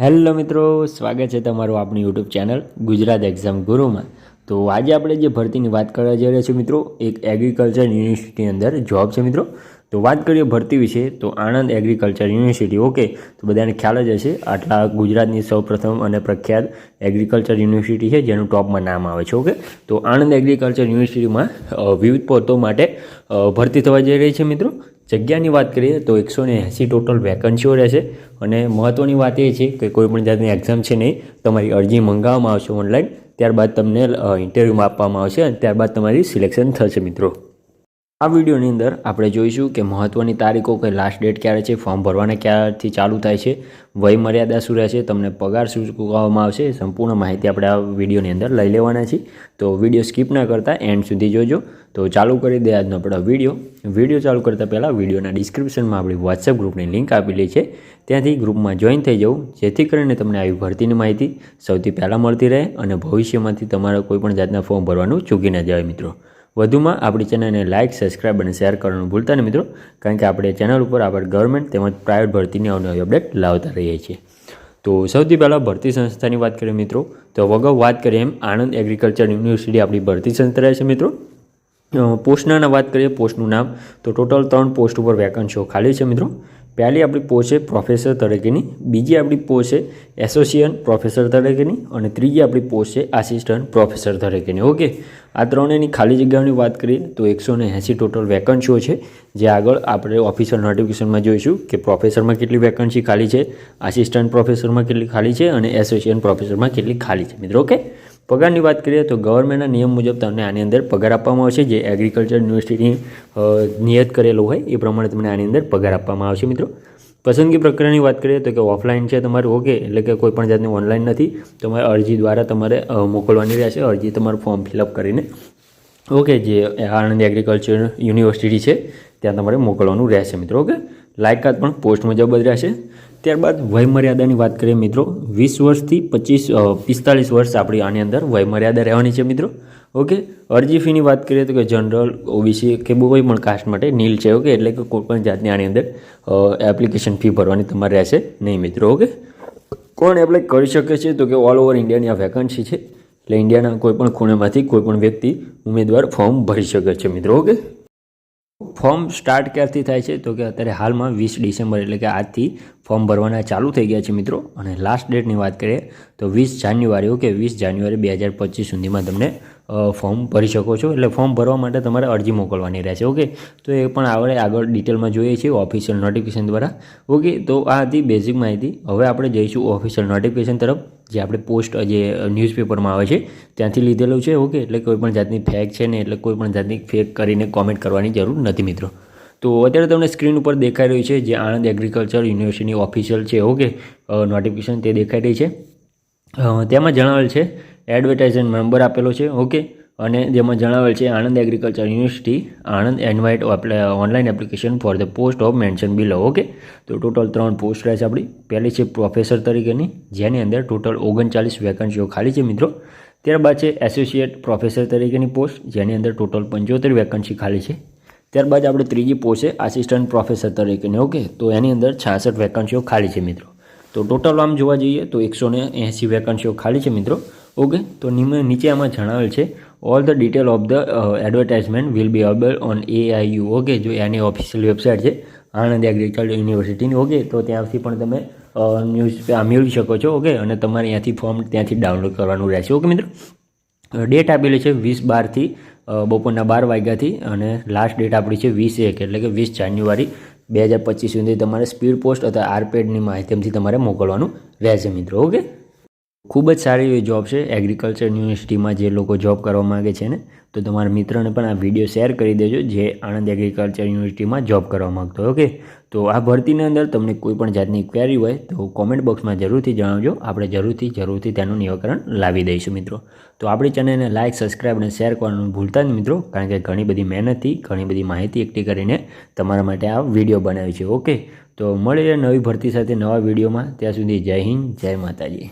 Hello મિત્રો, સ્વાગત છે તમારું આપણી યુટ્યુબ ચેનલ ગુજરાત એક્ઝામ ગુરુમાં તો આજે આપણે જે ભરતીની વાત કરવા જઈ રહ્યા છીએ મિત્રો, એક એગ્રીકલ્ચર યુનિવર્સિટીની અંદર જોબ છે મિત્રો. તો વાત કરીએ ભરતી વિશે, તો આણંદ એગ્રીકલ્ચર યુનિવર્સિટી ઓકે તો બધાને ખ્યાલ જ હશે, આટલા ગુજરાતની સૌપ્રથમ અને પ્રખ્યાત એગ્રીકલ્ચર યુનિવર્સિટી છે, જેનું ટોપમાં નામ આવે છે ઓકે તો આણંદ એગ્રીકલ્ચર યુનિવર્સિટીમાં વિવિધ પોતો માટે ભરતી થવા જઈ રહી છે મિત્રો. જગ્યાની વાત કરીએ તો એકસો ને એંસી ટોટલ વેકન્સીઓ રહેશે. અને મહત્ત્વની વાત એ છે કે કોઈ પણ જાતની એક્ઝામ છે નહીં, તમારી અરજી મંગાવવામાં આવશે ઓનલાઈન ત્યારબાદ તમને ઇન્ટરવ્યૂમાં આપવામાં આવશે અને ત્યારબાદ તમારી સિલેક્શન થશે મિત્રો. આ વિડીયોની અંદર આપણે જોઈશું કે મહત્ત્વની તારીખો કે લાસ્ટ ડેટ ક્યારે છે ફોર્મ ભરવાના ક્યારથી ચાલુ થાય છે વય મર્યાદા શું રહેશે, તમને પગાર શું ચૂકવવામાં આવશે સંપૂર્ણ માહિતી આપણે આ વિડીયોની અંદર લઈ લેવાના છીએ. તો વીડિયો સ્કીપ ના કરતા એન્ડ સુધી જોજો. તો ચાલુ કરી દે આજનો આપણો વીડિયો. વીડિયો ચાલુ કરતાં પહેલાં વિડીયોના ડિસ્ક્રિપ્શનમાં આપણી વોટ્સએપ ગ્રુપની લિંક આપેલી છે. ત્યાંથી ગ્રુપમાં જોઈન થઈ જવું, જેથી કરીને તમને આવી ભરતીની માહિતી સૌથી પહેલાં મળતી રહે અને ભવિષ્યમાંથી તમારા કોઈપણ જાતના ફોર્મ ભરવાનું ચૂકી ન જાય મિત્રો. વધુમાં આપણી ચેનલને લાઇક સબસ્ક્રાઇબ અને શેર કરવાનું ભૂલતા નહીં મિત્રો. કારણ કે આપણે ચેનલ ઉપર આપણે ગવર્મેન્ટ તેમજ પ્રાઇવેટ ભરતીની અવનવી અપડેટ લાવતા રહીએ છીએ. તો સૌથી પહેલાં ભરતી સંસ્થાની વાત કરીએ મિત્રો. તો અગાઉ વાત કરીએ એમ આણંદ એગ્રીકલ્ચર યુનિવર્સિટી આપણી ભરતી સંસ્થા છે મિત્રો. પોસ્ટના વાત કરીએ, પોસ્ટનું નામ. તો ટોટલ ત્રણ પોસ્ટ ઉપર વેકન્સીઓ ખાલી છે મિત્રો. પહેલી આપણી પોસ્ટ છે પ્રોફેસર તરીકેની બીજી આપણી પોસ્ટ છે એસોસિએન્ટ પ્રોફેસર તરીકેની અને ત્રીજી આપણી પોસ્ટ છે આસિસ્ટન્ટ પ્રોફેસર તરીકેની ઓકે? આ ત્રણેયની ખાલી જગ્યાઓની વાત કરીએ તો એકસો એંસી ટોટલ વેકન્સીઓ છે, જે આગળ આપણે ઓફિશિયલ નોટિફિકેશનમાં જોઈશું કે પ્રોફેસરમાં કેટલી વેકન્સી ખાલી છે, આસિસ્ટન્ટ પ્રોફેસરમાં કેટલી ખાલી છે અને એસોસિયન પ્રોફેસરમાં કેટલી ખાલી છે. મિત્રો, ઓકે? પગારની વાત કરીએ તો ગવર્મેન્ટના નિયમ મુજબ તમને આની અંદર પગાર આપવામાં આવશે. જે એગ્રીકલ્ચર યુનિવર્સિટી નિયત કરેલું હોય એ પ્રમાણે તમને આની અંદર પગાર આપવામાં આવશે મિત્રો. પસંદગી પ્રક્રિયાની વાત કરીએ તો કે ઓફલાઈન છે તમારું, ઓકે, એટલે કે કોઈ પણ જાતની ઓનલાઈન નથી. તમારે અરજી દ્વારા તમારે મોકલવાની રહેશે. અરજી તમારું ફોર્મ ફિલઅપ કરીને. ઓકે, જે આણંદ એગ્રીકલ્ચર યુનિવર્સિટી છે, ત્યાં તમારે મોકલવાનું રહેશે મિત્રો, ઓકે? લાયકાત પણ પોસ્ટ મુજબ જ રહેશે. ત્યારબાદ વયમર્યાદાની વાત કરીએ મિત્રો, વીસ વર્ષથી પચીસ પિસ્તાલીસ વર્ષ આપણી આની અંદર વયમર્યાદા રહેવાની છે મિત્રો. ઓકે? અરજી ફીની વાત કરીએ તો કે જનરલ, ઓબીસી કે કોઈ પણ કાસ્ટ માટે નીલ છે, ઓકે? એટલે કે કોઈ પણ જાતની આની અંદર એપ્લિકેશન ફી ભરવાની તમારે રહેશે નહીં મિત્રો, ઓકે? કોણ એપ્લાય કરી શકે છે? તો કે ઓલ ઓવર ઇન્ડિયાની આ વેકન્સી છે. એટલે ઇન્ડિયાના કોઈ પણ ખૂણેમાંથી કોઈપણ વ્યક્તિ ઉમેદવાર ફોર્મ ભરી શકે છે મિત્રો, ઓકે? ફોર્મ સ્ટાર્ટ ક્યારથી થાય છે? તો કે અત્યારે હાલમાં વીસ ડિસેમ્બર એટલે કે આજથી ફોર્મ ભરવાના ચાલુ થઈ ગયા છે મિત્રો. અને લાસ્ટ ડેટની વાત કરીએ, તો વીસ જાન્યુઆરી ઓકે વીસ જાન્યુઆરી બે હજાર પચીસ સુધીમાં તમને ફોર્મ ભરી શકો છો. એટલે ફોર્મ ભરવા માટે તમારે અરજી મોકલવાની રહેશે ઓકે તો એ પણ આપણે આગળ ડિટેલમાં જોઈએ છીએ ઓફિશિયલ નોટિફિકેશન દ્વારા ઓકે તો આ હતી બેઝિક માહિતી. હવે આપણે જઈશું ઓફિશિયલ નોટિફિકેશન તરફ, જે આપણે પોસ્ટ જે ન્યૂઝપેપરમાં આવે છે, ત્યાંથી લીધેલું છે ઓકે એટલે કોઈ પણ જાતની ફેક છે ને એટલે કોઈ પણ જાતની ફેક કરીને કોમેન્ટ કરવાની જરૂર નથી, મિત્રો. તો અત્યારે તમને સ્ક્રીન ઉપર દેખાઈ રહ્યું છે, જે આણંદ એગ્રીકલ્ચર યુનિવર્સિટી ઓફિશિયલ છે ઓકે નોટિફિકેશન તે દેખાઈ રહી છે. તેમાં જણાવેલ છે એડવર્ટાઇઝમેન્ટ નંબર આપેલો છે, ઓકે? અને જેમાં જણાવેલ છે, Anand agriculture university, Anand invite online application for the post of mention below, okay? તો ટોટલ ત્રણ પોસ્ટ રહે છે આપણી. પહેલી છે પ્રોફેસર તરીકેની, જેની અંદર ટોટલ ઓગણચાલીસ વેકન્સીઓ ખાલી છે મિત્રો. ત્યારબાદ છે એસોસિએટ પ્રોફેસર તરીકેની પોસ્ટ, જેની અંદર ટોટલ પંચોતેર વેકન્સી ખાલી છે. ત્યારબાદ આપણે ત્રીજી પોસ્ટ છે આસિસ્ટન્ટ પ્રોફેસર તરીકેની, ઓકે? તો એની અંદર છાસઠ વેકન્સીઓ ખાલી છે મિત્રો. તો ટોટલ આમ જોવા જઈએ તો એકસો ને એંસી વેકન્સીઓ ખાલી છે મિત્રો. ઓકે તો નીચે આમાં જણાવેલ છે all the detail of the advertisement will be available on AIU okay જો એની ઓફિશિયલ વેબસાઇટ છે, આણંદ એગ્રીકલ્ચર યુનિવર્સિટીની ઓકે તો ત્યાંથી પણ તમે ન્યૂઝ મેળવી શકો છો. ઓકે અને તમારે ત્યાંથી ફોર્મ ત્યાંથી ડાઉનલોડ કરવાનું રહેશે. ઓકે મિત્રો? ડેટ આપેલી છે વીસ બારથી બપોરના બાર વાગ્યાથી અને લાસ્ટ ડેટ આપણી છે વીસ એક, એટલે કે વીસ જાન્યુઆરી બે હજાર પચીસ સુધી તમારે સ્પીડ પોસ્ટ અથવા આરપેડની માધ્યમથી તમારે મોકલવાનું રહેશે, મિત્રો. ઓકે ખૂબ જ સારી એવી જોબ છે. એગ્રીકલ્ચર યુનિવર્સિટીમાં જે લોકો જોબ કરવા માગે છે ને, તો તમારા મિત્રને પણ આ વીડિયો શેર કરી દેજો, જે આણંદ એગ્રીકલ્ચર યુનિવર્સિટીમાં જોબ કરવા માગતો ઓકે તો આ ભરતીની અંદર તમને કોઈ પણ જાતની ક્વેરી હોય, તો કોમેન્ટ બોક્સમાં જરૂરથી જણાવજો. આપણે જરૂરથી જરૂરથી તેનું નિરાકરણ લાવી દઈશું, મિત્રો. તો આપણી ચેનલને લાઇક સબસ્ક્રાઈબ અને શેર કરવાનું ભૂલતા જ મિત્રો, કારણ કે ઘણી બધી મહેનતથી, ઘણી બધી માહિતી એકઠી કરીને તમારા માટે આ વીડિયો બનાવ્યો છે. ઓકે તો મળીએ નવી ભરતી સાથે નવા વિડીયોમાં ત્યાં સુધી જય હિન્દ, જય માતાજી.